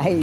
哎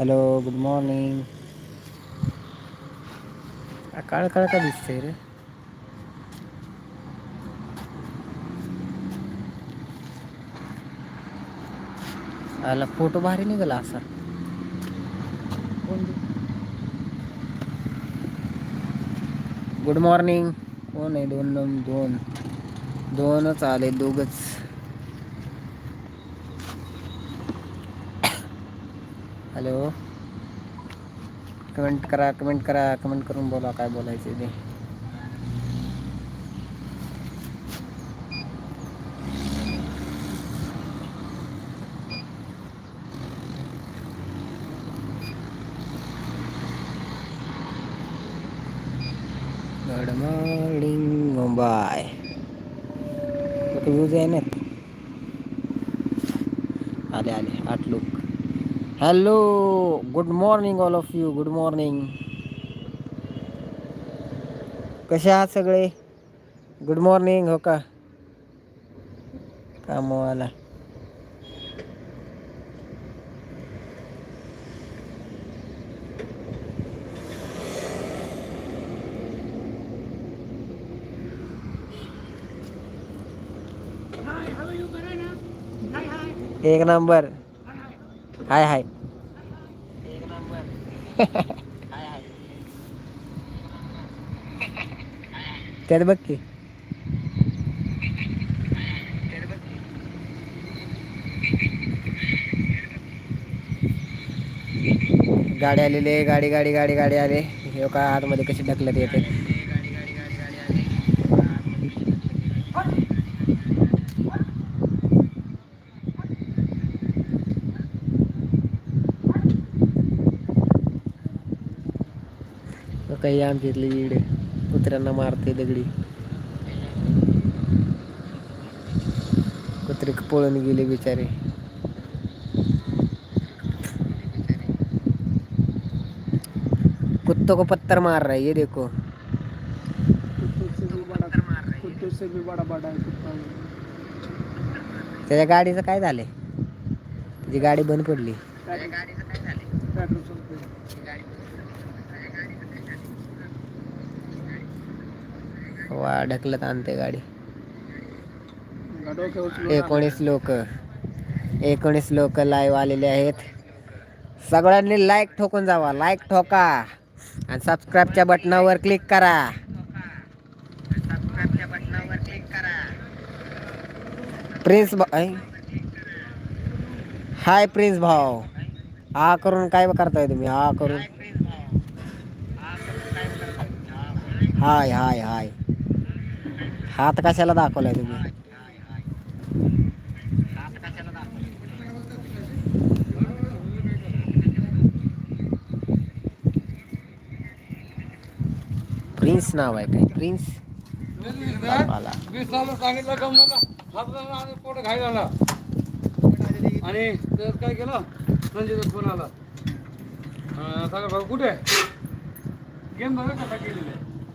Hello good morning काळ काळ का दिसतंय रे आला फ़ोटो भारी निघाला असा गुड मॉर्निंग कोण आहे दोन दोन दोन दोनच आले हॅलो कमेंट करा कमेंट करा कमेंट करून बोला बोलायचे ते. गुड मॉर्निंग मुंबई ना. आले आले. आठ लोक hello good morning all of you good morning कसे आहात सगळे गुड मॉर्निंग हो का कामवाला एक नंबर हाय हाय। त्यात बघ की? गाडी आलेली गाडी गाडी गाडी गाडी आले। हे का आतमध्ये कशी ढकलत येते? काही आमच्या इथली इडे कुत्र्यांना मारते दगडी. कुत्रे पळून गेले बिचारे. कुत्तों को पत्थर मार रहा है ये देखो. त्याच्या गाडीचं काय झालंय? त्याची गाडी बंद पडली. वा ढकलत आणते गाडी. एकोणीस लोक एकोणीस लोक लाईव्ह आलेले आहेत. सगळ्यांनी लाईक ठोकून जावा लाईक ठोका. आणि सबस्क्राईबच्या बटनावर क्लिक करा. प्रिन्स हाय प्रिन्स भाऊ. हा करून काय करताय तुम्ही? हा करून. हाय हाय हाय हात कशाला दाखवलाय तुम्ही? प्रिन्स नाव आहे काय? प्रिन्स? बापाला. आणि त्यात काय केलं? संजयचा फोन आला. अं, सगळं भाऊ कुठे? गेम बघा कसा केलेला आहे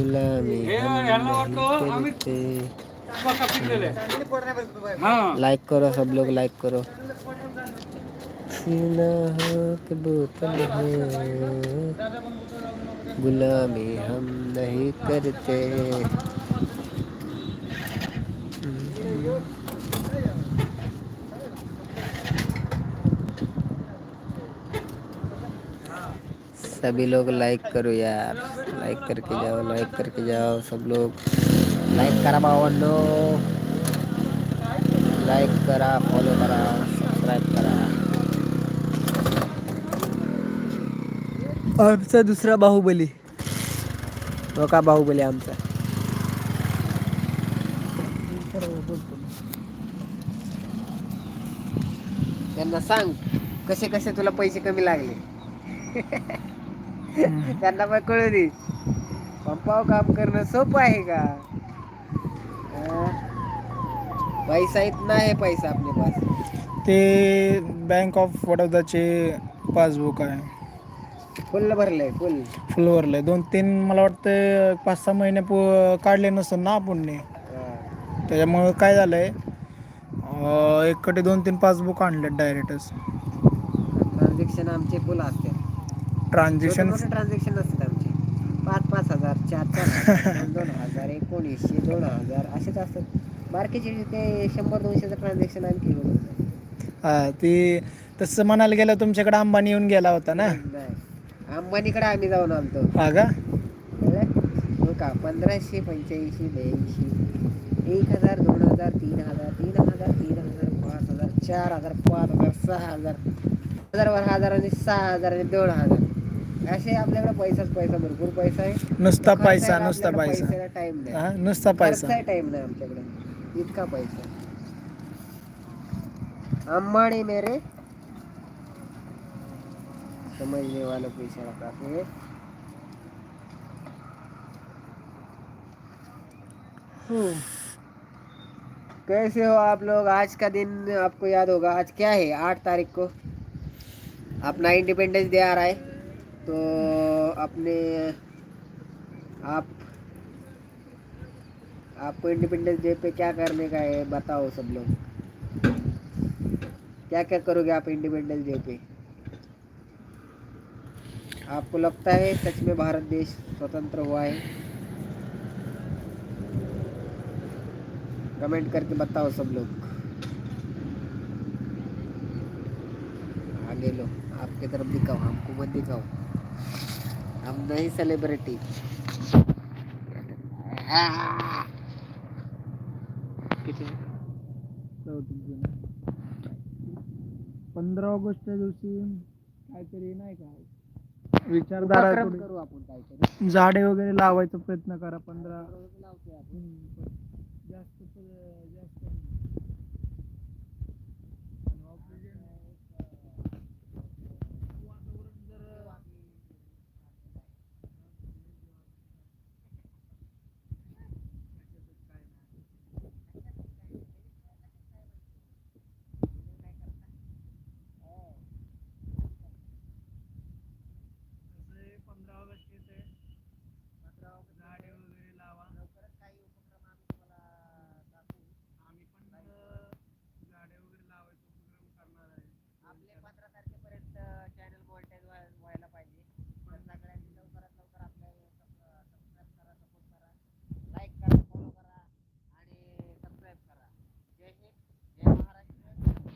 गुलामी हे. हा। लाइक करो सब लोग लाइक करो। सीना बोतल हो। गुलामी हम नहीं करते। सभी लोग लाइक करो यार। लाइक करके जाओ लाइक करके जाओ सब लोग। लाइक करा भावांनो लाईक करा फॉलो करा सबस्क्राईब करा। आमचा दुसरा बाहुबली। तो का बाहुबली आमचा। त्यांना सांग कसे कसे तुला पैसे कमी लागले? त्यांना पण कळू दे. पंपाव काम करणं सोपं आहे का? पैसा इतना है पैसा अपने पास. ते बँक ऑफ बडोदाचे पासबुक आहे. फुल भरलंय फुल. फुल भरलंय. दोन तीन मला वाटतं पाच सहा महिने पु काढले नसतं ना आपण त्याच्यामुळं काय झालंय अं, एककडे दोन तीन पासबुक आणले डायरेक्टच ट्रान्झॅक्शन आमचे फुल असते ट्रान्झॅक्शन ट्रान्झॅक्शन आमचे पाच पाच हजार चार चार दोन हजार एकोणीसशे दोन हजार असेच असतात. बारकीचे ते शंभर दोनशेचं ट्रान्झॅक्शन आणखी होत. नाही. ती तसं म्हणायला गेलं तुमच्याकडे अंबानी येऊन गेला होता ना? नाही अंबानीकडे आम्ही जाऊन आलतो. हा का? हो का? पंधराशे पंच्याऐंशी ब्याऐंशी एक हजार दोन हजार तीन हजार तीन हजार तीन हजार पाच हजार चार हजार पाच हजार सहा हजार हजारवर हजार आणि सहा हजार आणि दोन हजार. असे आपल्याकडे पैसाच पैसा भरपूर पैसा आहे. नुसता पैसा नुसता पैसा. टाइम नाही. हा नुसता पैसा. टाइम नाही इतका पैसा. अंबानी मेरे. समझने वालों को इशारा काफ़ी है कैसे हो आप लोग? आज का दिन आपको याद होगा. आज क्या है? आठ तारीख को. अपना इंडिपेंडेंस डे आ रहा है. तो अपने आप, आपको इंडिपेंडेंस डे पे क्या करने का है, बताओ सब लोग। क्या क्या करोगे आप इंडिपेंडेंस डे पे? आपको लगता है सच में भारत देश स्वतंत्र हुआ है? कमेंट करके बताओ सब लोग। आगे लो, आपके तरफ़ दिखाओ, हमको मत दिखाओ। हम नहीं सेलिब्रिटी पंधरा ऑगस्टच्या दिवशी काहीतरी नाही का? विचारधारा उपक्रम करू आपण काहीतरी. झाडे वगैरे लावायचा प्रयत्न करा पंधरा लावतोय आपण. जास्त जास्त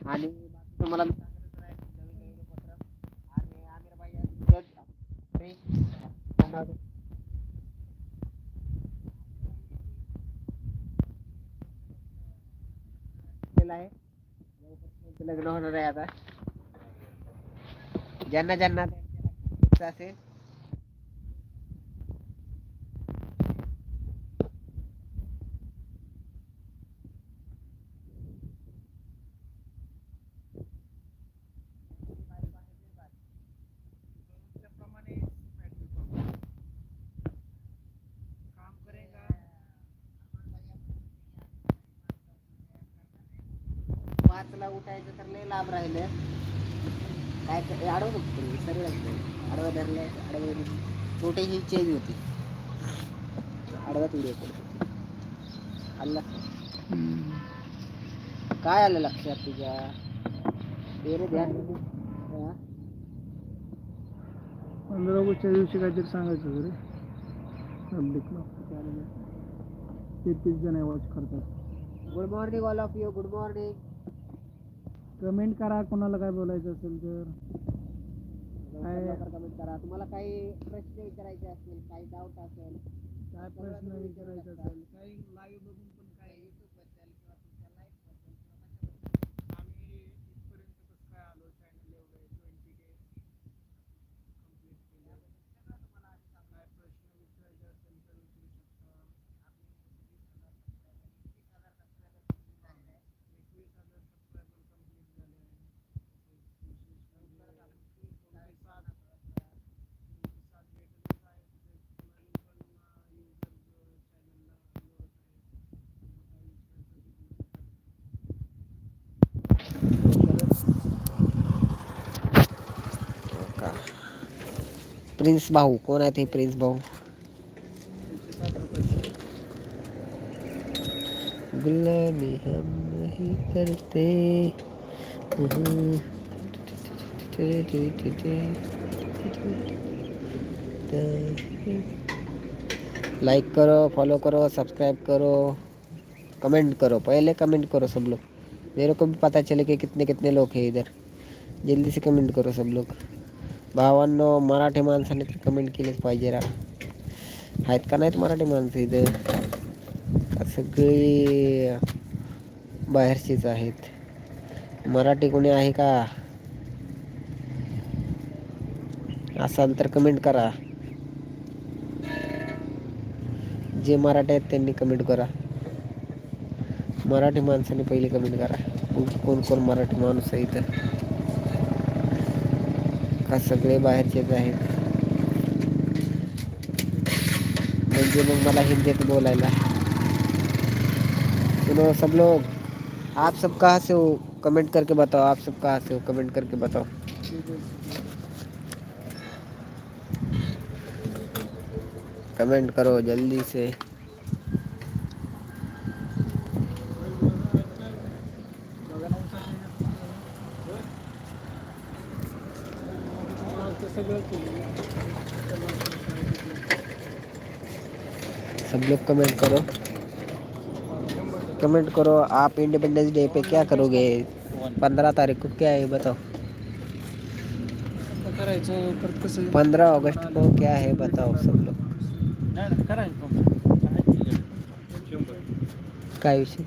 आहे त्यांचं लग्न होणार आहे आता ज्यांना ज्यांना असेल पाचला उठायचं तर लय लाभ राहिले. काय क- हे आडवं करू, सरळ. आडवं धरलं आडवं छोटीशी चेंज होती. आडवाच व्हिडिओ करतो आलं काय आलं लक्षात तुझ्या? तेरे ध्यान? पंधरा ऑगस्टच्या दिवशी काहीतरी सांगायचं रे. पब्लिकला तेहतीस जण वॉच करतात. Good morning all of you good morning comment करा कोणाला काय बोलायचं असेल तर. काय- कमेंट करा. तुम्हाला काही प्रश्न विचारायचे असतील काही डाऊट असेल काय प्रश्न विचारायचा असेल? काही लाईव्ह बघून कोण आहे ते प्रिन्स भाऊ गुलामी हम नहीं करते। लाइक करो फॉलो करो सब्सक्राइब करो कमेंट करो, पहले कमेंट करो सब लोग। मेरे को भी पता चले कि कितने कितने लोग हैं इधर। जल्दी से कमेंट करो सब लोग। भावांनो मराठी माणसाने तर कमेंट केलीच पाहिजे रा आहेत का नाहीत मराठी माणसं इथं? सगळे सगळी आहेत? मराठी कोणी आहे का? असाल तर कमेंट करा. जे मराठी आहेत त्यांनी कमेंट करा. मराठी माणसाने पहिले कमेंट करा. कोण कोण मराठी माणूस आहे इथं? का सगळे बाहेरचेच आहेत. म्हणजे मग मला हिंदीत बोलायला. सुनो सब लोग, आप सब कहाँ से हो? कमेंट करके बताओ, आप सब कहाँ से हो? कमेंट करके बताओ. कमेंट करो जल्दी से. सब लोग कमेंट करो। कमेंट करो, आप इंडिपेंडेंस डे पे क्या करोगे? पंद्रह तारीख को क्या है बताओ। पंद्रह अगस्त को क्या है, बताओ सब लोग। काय विषय?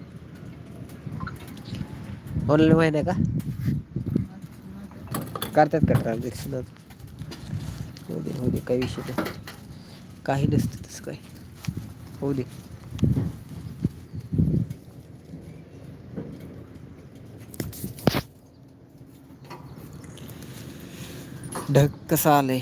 ऑनलाईन माहिती आहे का? करतात का ट्रान्झॅक्शन हो दे हो काही विषय नाही. काही नसतं तसं काही. होऊ दे ढग कसं आले